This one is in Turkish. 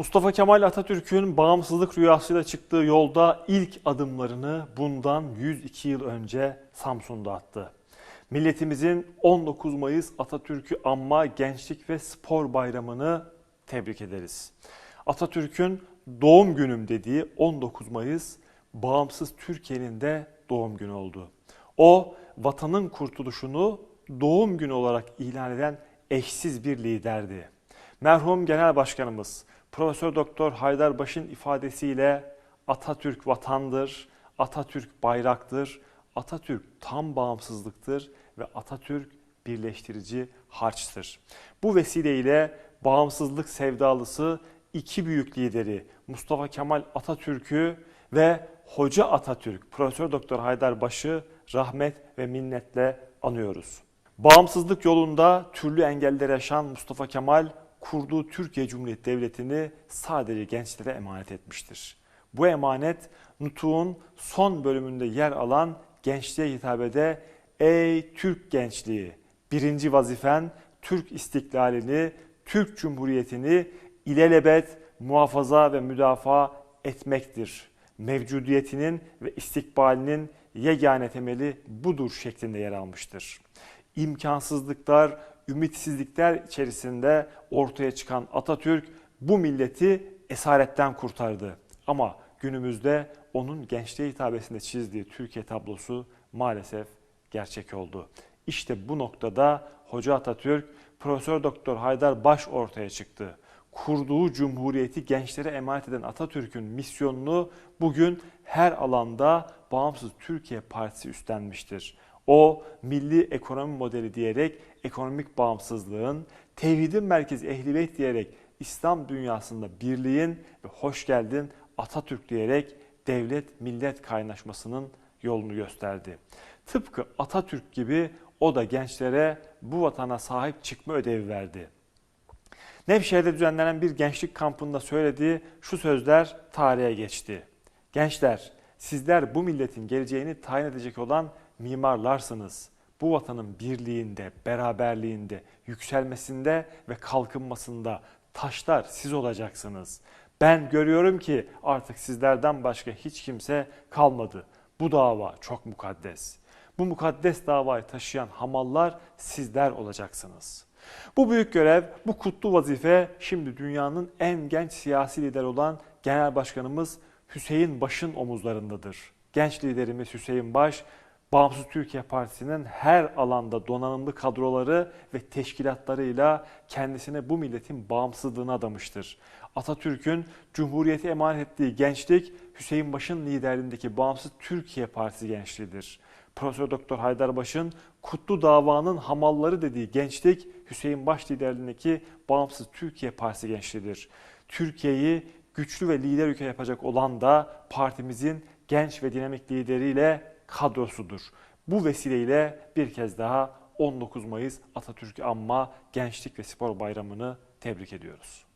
Mustafa Kemal Atatürk'ün bağımsızlık rüyasıyla çıktığı yolda ilk adımlarını bundan 102 yıl önce Samsun'da attı. Milletimizin 19 Mayıs Atatürk'ü anma Gençlik ve Spor Bayramı'nı tebrik ederiz. Atatürk'ün doğum günüm dediği 19 Mayıs bağımsız Türkiye'nin de doğum günü oldu. O vatanın kurtuluşunu doğum günü olarak ilan eden eşsiz bir liderdi. Merhum Genel Başkanımız Profesör Doktor Haydar Baş'ın ifadesiyle Atatürk vatandır, Atatürk bayraktır, Atatürk tam bağımsızlıktır ve Atatürk birleştirici harçtır. Bu vesileyle bağımsızlık sevdalısı iki büyük lideri Mustafa Kemal Atatürk'ü ve Hoca Atatürk Profesör Doktor Haydar Baş'ı rahmet ve minnetle anıyoruz. Bağımsızlık yolunda türlü engeller yaşayan Mustafa Kemal kurduğu Türkiye Cumhuriyeti Devleti'ni sadece gençlere emanet etmiştir. Bu emanet Nutuk'un son bölümünde yer alan gençliğe hitabede Ey Türk gençliği! Birinci vazifen Türk istiklalini, Türk Cumhuriyeti'ni ilelebet muhafaza ve müdafaa etmektir. Mevcudiyetinin ve istikbalinin yegane temeli budur şeklinde yer almıştır. İmkansızlıklar, ümitsizlikler içerisinde ortaya çıkan Atatürk bu milleti esaretten kurtardı. Ama günümüzde onun gençliğe hitabesinde çizdiği Türkiye tablosu maalesef gerçek oldu. İşte bu noktada Hoca Atatürk, Profesör Doktor Haydar Baş ortaya çıktı. Kurduğu cumhuriyeti gençlere emanet eden Atatürk'ün misyonunu bugün her alanda Bağımsız Türkiye Partisi üstlenmiştir. O milli ekonomi modeli diyerek ekonomik bağımsızlığın, tevhidin merkezi ehli beyt diyerek İslam dünyasında birliğin ve hoş geldin Atatürk diyerek devlet millet kaynaşmasının yolunu gösterdi. Tıpkı Atatürk gibi o da gençlere bu vatana sahip çıkma ödevi verdi. Nevşehir'de düzenlenen bir gençlik kampında söylediği şu sözler tarihe geçti. Gençler, sizler bu milletin geleceğini tayin edecek olan mimarlarsınız. Bu vatanın birliğinde, beraberliğinde, yükselmesinde ve kalkınmasında taşlar siz olacaksınız. Ben görüyorum ki artık sizlerden başka hiç kimse kalmadı. Bu dava çok mukaddes. Bu mukaddes davayı taşıyan hamallar sizler olacaksınız. Bu büyük görev, bu kutlu vazife şimdi dünyanın en genç siyasi lider olan Genel Başkanımız Hüseyin Baş'ın omuzlarındadır. Genç liderimiz Hüseyin Baş, Bağımsız Türkiye Partisi'nin her alanda donanımlı kadroları ve teşkilatlarıyla kendisine bu milletin bağımsızlığını adamıştır. Atatürk'ün Cumhuriyeti emanet ettiği gençlik Hüseyin Baş'ın liderliğindeki Bağımsız Türkiye Partisi gençliğidir. Profesör Doktor Haydar Baş'ın Kutlu Davanın hamalları dediği gençlik Hüseyin Baş liderliğindeki Bağımsız Türkiye Partisi gençliğidir. Türkiye'yi güçlü ve lider ülke yapacak olan da partimizin genç ve dinamik lideriyle kadrosudur. Bu vesileyle bir kez daha 19 Mayıs Atatürk Anma Gençlik ve Spor Bayramı'nı tebrik ediyoruz.